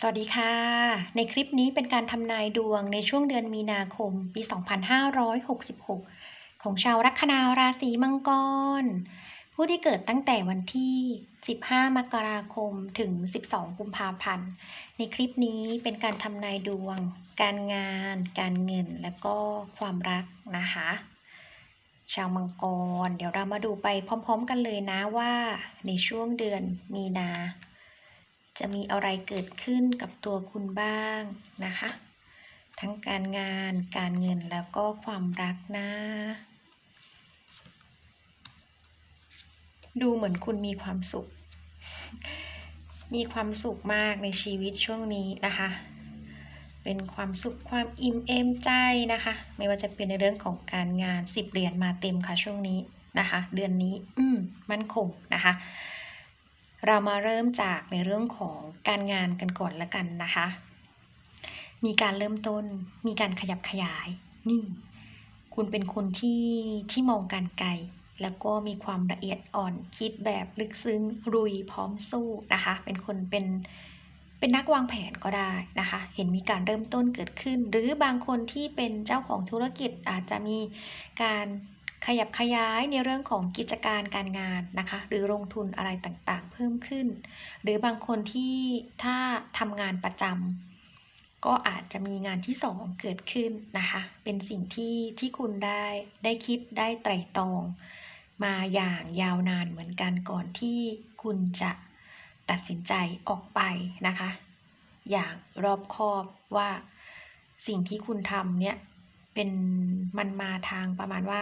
สวัสดีค่ะ ในคลิปนี้เป็นการทำนายดวงในช่วงเดือนมีนาคม ปี 2566 ของชาวลัคนาราศีมังกร ผู้ที่เกิดตั้งแต่วันที่ 15 มกราคมถึง 12 กุมภาพันธ์ ในคลิปนี้เป็นการทำนายดวง การงาน การเงิน และก็ความรักนะคะ ชาวมังกร เดี๋ยวเรามาดูไปพร้อม ๆ กันเลยนะว่าในช่วงเดือนมีนา จะมีอะไรเกิดขึ้นกับตัวคุณบ้างนะคะ ทั้งการงานการเงินแล้วก็ความรักนะ ดูเหมือนคุณมีความสุข มีความสุขมากในชีวิตช่วงนี้นะคะ เป็นความสุขความอิ่มเอมใจนะคะ ไม่ว่าจะเป็นในเรื่องของการงานสิบเหรียญมาเต็มค่ะช่วงนี้นะคะ เดือนนี้ อืม มั่นคงนะคะ เรามาเริ่มจากในเรื่องของการงานกันก่อนละกันนะคะ มีการเริ่มต้น มีการขยับขยาย นี่ คุณเป็นคนที่ที่มองการไกล แล้วก็มีความละเอียดอ่อนคิดแบบลึกซึ้งรุยพร้อมสู้นะคะ เป็นคนเป็นเป็นนักวางแผนก็ได้นะคะ เห็นมีการเริ่มต้นเกิดขึ้น หรือบางคนที่เป็นเจ้าของธุรกิจอาจจะมีการ ขยับขยายในเรื่องของกิจการการงานนะคะ หรือลงทุนอะไรต่างๆ เพิ่มขึ้น หรือบางคนที่ถ้าทำงานประจำก็อาจจะมีงานที่สองเกิดขึ้นนะคะ เป็นสิ่งที่ที่คุณได้ได้คิดได้ไตร่ตรองมาอย่างยาวนานเหมือนกันก่อนที่คุณจะตัดสินใจออกไปนะคะ อย่างรอบคอบว่าสิ่งที่คุณทำเนี่ยเป็นมันมาทางประมาณว่า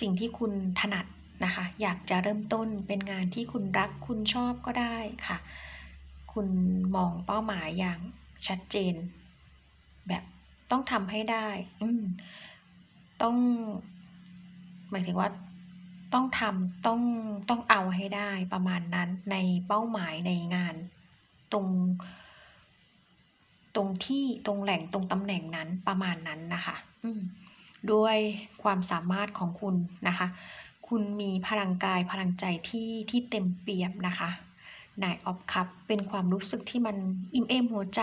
สิ่งที่คุณถนัดนะคะ อยากจะเริ่มต้นเป็นงานที่คุณรักคุณชอบก็ได้ค่ะ คุณมองเป้าหมายอย่างชัดเจน แบบต้องทำให้ได้ต้องหมายถึงว่าต้องทำต้องต้องเอาให้ได้ประมาณนั้นในเป้าหมายในงานตรงตรงที่ตรงแหล่งตรงตำแหน่งนั้นประมาณนั้นนะคะ อืม ด้วยความสามารถของคุณนะคะ คุณมีพลังกายพลังใจที่ที่เต็มเปี่ยมนะคะนายออฟคัพเป็นความรู้สึกที่มันอิ่มเอมหัวใจ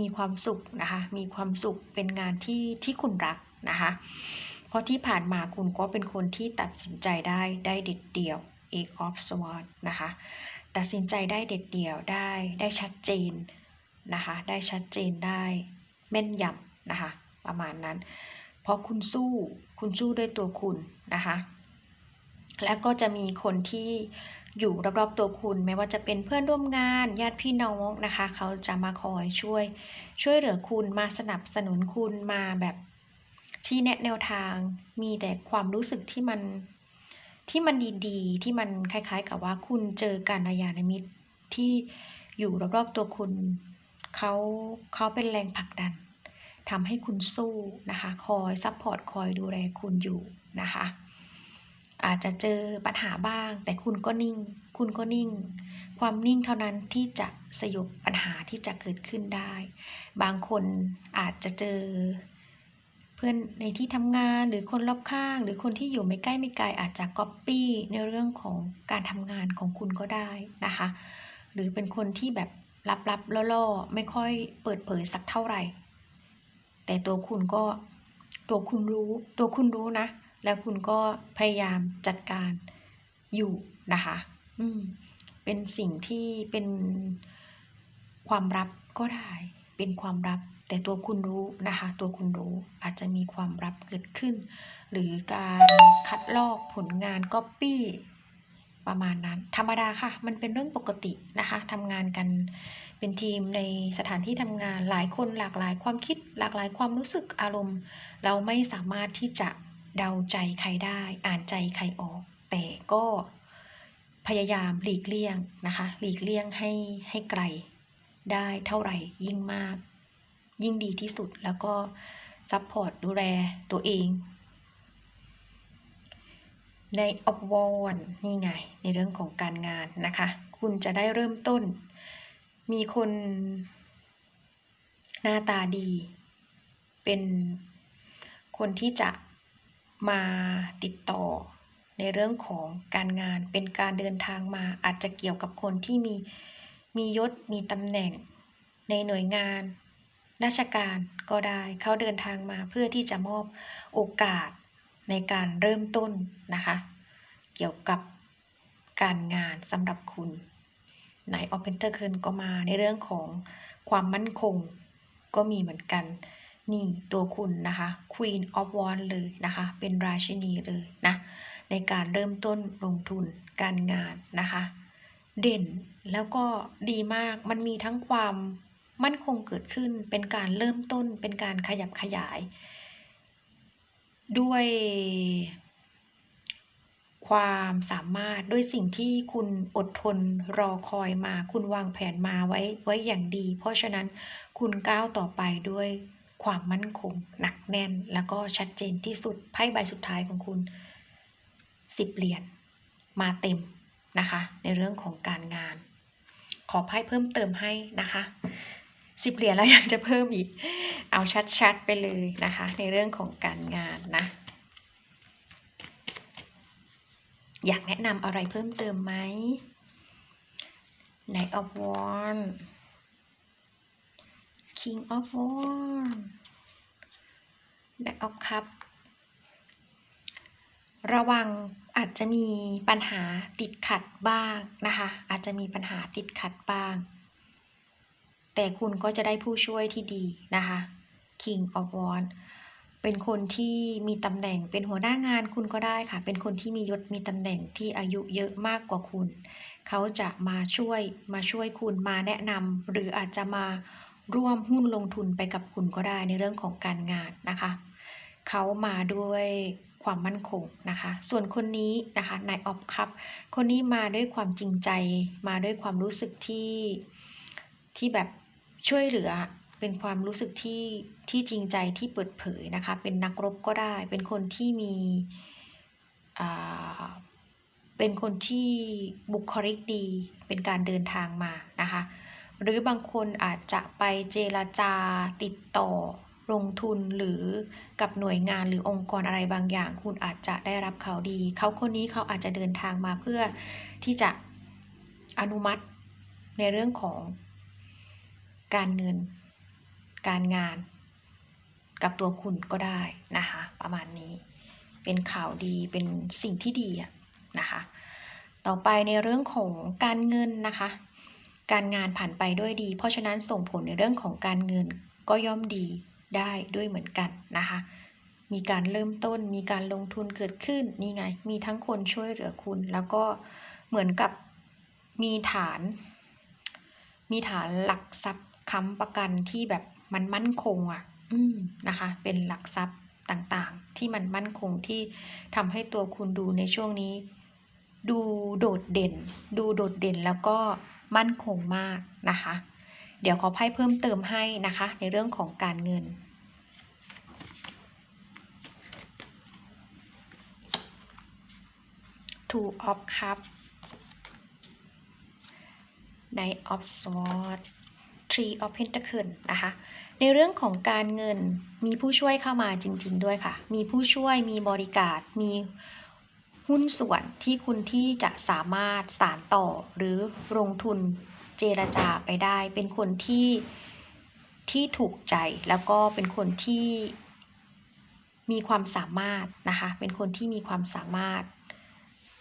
มีความสุขนะคะ มีความสุขเป็นงานที่ที่คุณรักนะคะ เพราะที่ผ่านมาคุณก็เป็นคนที่ตัดสินใจได้ได้เด็ดเดี่ยว Eight of Swords นะคะตัดสินใจได้เด็ดเดี่ยวได้ได้ชัดเจนนะคะ ได้ชัดเจนได้แม่นยำนะคะ ประมาณนั้น เพราะคุณสู้คุณสู้ด้วยตัวคุณนะคะ แล้วก็จะมีคนที่อยู่รอบๆตัวคุณ ไม่ว่าจะเป็นเพื่อนร่วมงานญาติพี่น้องนะคะ เขาจะมาคอยช่วย ช่วยเหลือคุณมาสนับสนุนคุณมาแบบที่แนะแนวทาง มีแต่ความรู้สึกที่มันที่มันดีๆ ที่มันคล้าย ๆ กับว่าคุณเจอการยานมิตรที่อยู่รอบๆตัวคุณเขาเขาเป็นแรงผลักดัน ทำให้คุณสู้นะคะ คอยซัพพอร์ตคอยดูแลคุณอยู่นะคะ อาจจะเจอปัญหาบ้าง แต่คุณก็นิ่ง คุณก็นิ่ง ความนิ่งเท่านั้นที่จะสยบปัญหาที่จะเกิดขึ้นได้ บางคนอาจจะเจอเพื่อนในที่ทำงานหรือคนรอบข้าง หรือคนที่อยู่ไม่ใกล้ไม่ไกลอาจจะก๊อปปี้ในเรื่องของการทำงานของคุณก็ได้นะคะ หรือเป็นคนที่แบบลับๆล่อๆไม่ค่อยเปิดเผยสักเท่าไหร่ แต่ตัวคุณก็ตัวคุณรู้ ตัวคุณรู้นะ แล้วคุณก็พยายามจัดการอยู่นะคะ อืม เป็นสิ่งที่เป็นความลับก็ได้ เป็นความลับ แต่ตัวคุณรู้นะคะ ตัวคุณรู้อาจจะมีความลับเกิดขึ้น หรือการคัดลอกผลงานก๊อปปี้ประมาณนั้น ธรรมดาค่ะ มันเป็นเรื่องปกตินะคะทำงานกัน เป็นทีมในสถานที่ทำงานหลายคนหลากหลายความคิดหลากหลายความรู้สึกอารมณ์ เราไม่สามารถที่จะเดาใจใครได้ อ่านใจใครออก แต่ก็พยายามหลีกเลี่ยงนะคะ หลีกเลี่ยงให้ให้ไกลได้เท่าไหร่ยิ่งมาก ยิ่งดีที่สุดแล้วก็ซัพพอร์ตดูแลตัวเอง ในออฟวอนนี่ไง ในเรื่องของการงานนะคะ คุณจะได้เริ่มต้น มีคนหน้าตาดี เป็นคนที่จะมาติดต่อในเรื่องของการงานเป็นการเดินทางมาอาจจะเกี่ยวกับคนที่มีมียศมีตำแหน่งในหน่วยงาน ราชการก็ได้เขาเดินทางมาเพื่อที่จะมอบโอกาสในการเริ่มต้นนะคะ เกี่ยวกับการงานสำหรับคุณ ไหนออฟเพนเทอร์เคิลก็มาในเรื่องของความมั่นคงก็มีเหมือนกัน นี่ตัวคุณนะคะ Queen of Wands เลยนะคะ เป็นราชินีเลยนะ ในการเริ่มต้นลงทุนการงานนะคะ เด่นแล้วก็ดีมากมันมีทั้งความมั่นคงเกิดขึ้นเป็นการเริ่มต้นเป็นการขยับขยาย ด้วย ความสามารถด้วยสิ่งที่คุณอดทนรอคอยมา คุณวางแผนมาไว้ไว้อย่างดี เพราะฉะนั้นคุณก้าวต่อไปด้วยความมั่นคง หนักแน่น แล้วก็ชัดเจนที่สุดไพ่ใบสุดท้ายของคุณสิบเหรียญมาเต็มนะคะ ในเรื่องของการงาน ขอไพ่เพิ่มเติมให้นะคะสิบเหรียญแล้วยังจะเพิ่มอีก เอาชัดๆไปเลยนะคะ ในเรื่องของการงานนะ อยากแนะนำอะไรเพิ่มเติมไหม Knight of Wands King of Wands Knight of Cup ระวังอาจจะมีปัญหาติดขัดบ้างนะคะ อาจจะมีปัญหาติดขัดบ้าง แต่คุณก็จะได้ผู้ช่วยที่ดีนะคะ King of Wands เป็นคนที่มีตำแหน่ง เป็นหัวหน้างานคุณก็ได้ค่ะ เป็นคนที่มียศมีตำแหน่งที่อายุเยอะมากกว่าคุณ เขาจะมาช่วยมาช่วยคุณมาแนะนำหรืออาจจะมาร่วมหุ้นลงทุนไปกับคุณก็ได้ในเรื่องของการงานนะคะ เขามาด้วยความมั่นคงนะคะ ส่วนคนนี้นะคะนายออฟคัพคนนี้มาด้วยความจริงใจ มาด้วยความรู้สึกที่ที่แบบช่วยเหลือ เป็นความรู้สึกที่ที่จริงใจที่เปิดเผยนะคะ เป็นนักรบก็ได้ เป็นคนที่มีเป็นคนที่บุคลิกดี เป็นการเดินทางมานะคะ หรือบางคนอาจจะไปเจรจาติดต่อลงทุนหรือกับหน่วยงานหรือองค์กรอะไรบางอย่าง คุณอาจจะได้รับเขาดี เขาคนนี้เขาอาจจะเดินทางมาเพื่อที่จะอนุมัติในเรื่องของการเงิน การงานกับตัวคุณก็ได้นะคะ ประมาณนี้เป็นข่าวดีเป็นสิ่งที่ดีอะนะคะ ต่อไปในเรื่องของการเงินนะคะ การงานผ่านไปด้วยดี เพราะฉะนั้นส่งผลในเรื่องของการเงินก็ย่อมดีได้ด้วยเหมือนกันนะคะ มีการเริ่มต้นมีการลงทุนเกิดขึ้นนี่ไง มีทั้งคนช่วยเหลือคุณ แล้วก็เหมือนกับมีฐาน มีฐานหลักทรัพย์ค้ำประกันที่แบบ มันมั่นคงอะอืมนะคะ เป็นหลักทรัพย์ต่างๆ ที่มันมั่นคงที่ทำให้ตัวคุณดูในช่วงนี้ ดูโดดเด่น ดูโดดเด่นแล้วก็มั่นคงมากนะคะ เดี๋ยวขอไพ่เพิ่มเติมให้นะคะ ในเรื่องของการเงิน Two of Cups Knight of Swords Three of Pentacles นะคะ ในเรื่องของการเงินมีผู้ช่วยเข้ามาจริง ๆ ด้วยค่ะ มีผู้ช่วยมีบริการมีหุ้นส่วนที่คุณที่จะสามารถสานต่อหรือลงทุนเจรจาไปได้ เป็นคนที่ที่ถูกใจแล้วก็เป็นคนที่มีความสามารถนะคะ เป็นคนที่มีความสามารถ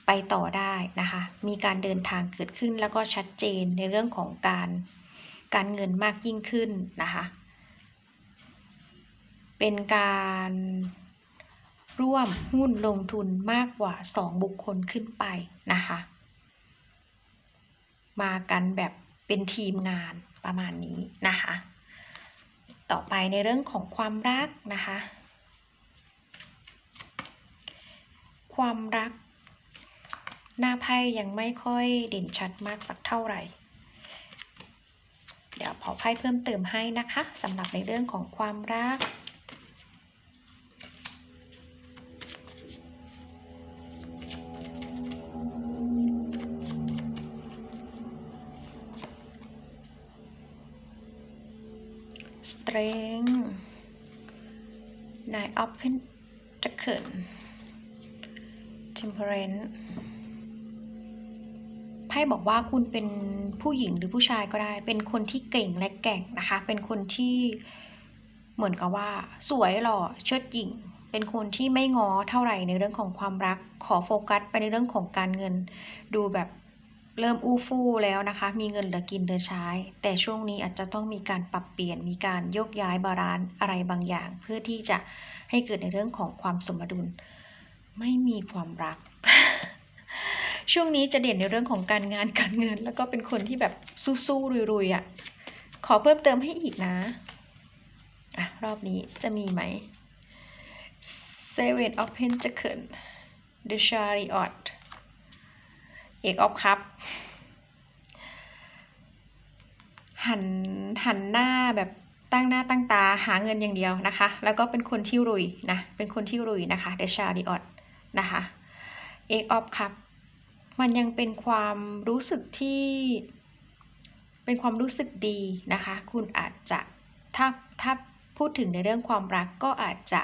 ไปต่อได้นะคะ มีการเดินทางเกิดขึ้นแล้วก็ชัดเจนในเรื่องของการการเงินมากยิ่งขึ้นนะคะ เป็นการร่วมหุ้นลงทุนมากกว่า 2 บุคคลขึ้นไปนะคะ มากันแบบเป็นทีมงานประมาณนี้นะคะ ต่อไปในเรื่องของความรักนะคะ ความรัก หน้าไพ่ยังไม่ค่อยเด่นชัดมากสักเท่าไหร่ เดี๋ยวพอไพ่เพิ่มเติมให้นะคะสำหรับในเรื่องของความรัก Strength Nine of Pentacles Temperance ไพ่บอกว่าคุณเป็นผู้หญิงหรือผู้ชายก็ได้ เป็นคนที่เก่งและแก่งนะคะ เป็นคนที่เหมือนกับว่า สวยหล่อเชิดหญิง เป็นคนที่ไม่ง้อเท่าไหร่ในเรื่องของความรัก ขอโฟกัสไปในเรื่องของการเงิน ดูแบบ เริ่มอู้ฟู่แล้วนะคะ มีเงินเหลือกินเหลือใช้ แต่ช่วงนี้อาจจะต้องมีการปรับเปลี่ยน มีการโยกย้ายบาลานซ์อะไรบางอย่าง เพื่อที่จะให้เกิดในเรื่องของความสมดุล ไม่มีความรัก ช่วงนี้จะเด่นในเรื่องของการงานการเงิน แล้วก็เป็นคนที่แบบสู้ๆรุยๆอะ่ะ ขอเพิ่มเติมให้อีกนะอะรอบนี้จะมีไหม Seven of Pentacles The Chariot เอกออฟคัพหันหันหน้าแบบตั้งหน้าตั้งตาหาเงินอย่างเดียวนะคะ แล้วก็เป็นคนที่รุยนะ เป็นคนที่รุยนะคะ The Chariot นะคะเอกออฟคัพมันยังเป็นความรู้สึกที่ เป็นความรู้สึกดีนะคะ คุณอาจจะถ้าถ้าพูดถึงในเรื่องความรักก็อาจจะ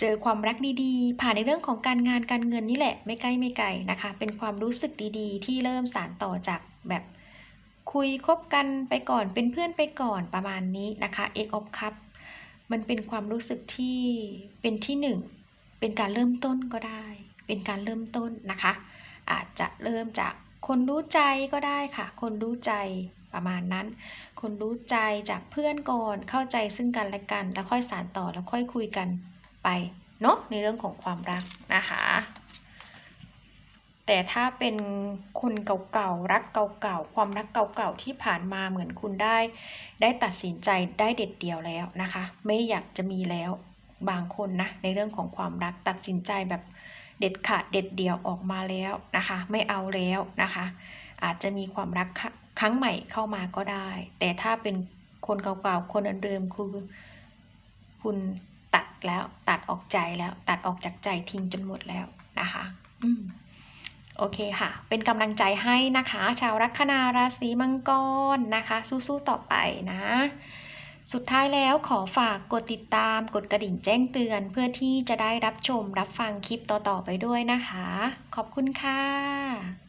เจอความรักดีๆ ผ่านในเรื่องของการงานการเงินนี่แหละ ไม่ใกล้ไม่ไกลนะคะ เป็นความรู้สึกดีๆ ที่เริ่มสานต่อจากแบบคุยคบกันไปก่อนเป็นเพื่อนไปก่อนประมาณนี้นะคะเอกอ f คัพมันเป็นความรู้สึกที่เป็นที่หนึ่งเป็นการเริ่มต้นก็ได้ เป็นการเริ่มต้นนะคะ อาจจะเริ่มจากคนรู้ใจก็ได้ค่ะ คนรู้ใจประมาณนั้น คนรู้ใจจากเพื่อนก่อนเข้าใจซึ่งกันและกัน แล้วค่อยสานต่อแล้วค่อยคุยกัน ไปเนาะในเรื่องของความรักนะคะ แต่ถ้าเป็นคนเก่าๆรักเก่าๆความรักเก่าๆที่ผ่านมาเหมือนคุณได้ ได้ตัดสินใจได้เด็ดเดี่ยวแล้วนะคะ ไม่อยากจะมีแล้วบางคนนะในเรื่องของความรักตัดสินใจแบบเด็ดขาดเด็ดเดี่ยวออกมาแล้วนะคะ ไม่เอาแล้วนะคะ อาจจะมีความรักครั้งใหม่เข้ามาก็ได้ แต่ถ้าเป็นคนเก่าๆคนเดิมคือคุณ ตัดแล้ว ตัดออกใจแล้ว ตัดออกจากใจทิ้งจนหมดแล้วนะคะอืมโอเคค่ะ เป็นกำลังใจให้นะคะ ชาวลัคนาราศีมังกรนะคะ สู้ๆต่อไปนะ สุดท้ายแล้วขอฝากกดติดตามกดกระดิ่งแจ้งเตือน เพื่อที่จะได้รับชมรับฟังคลิปต่อๆไปด้วยนะคะ ขอบคุณค่ะ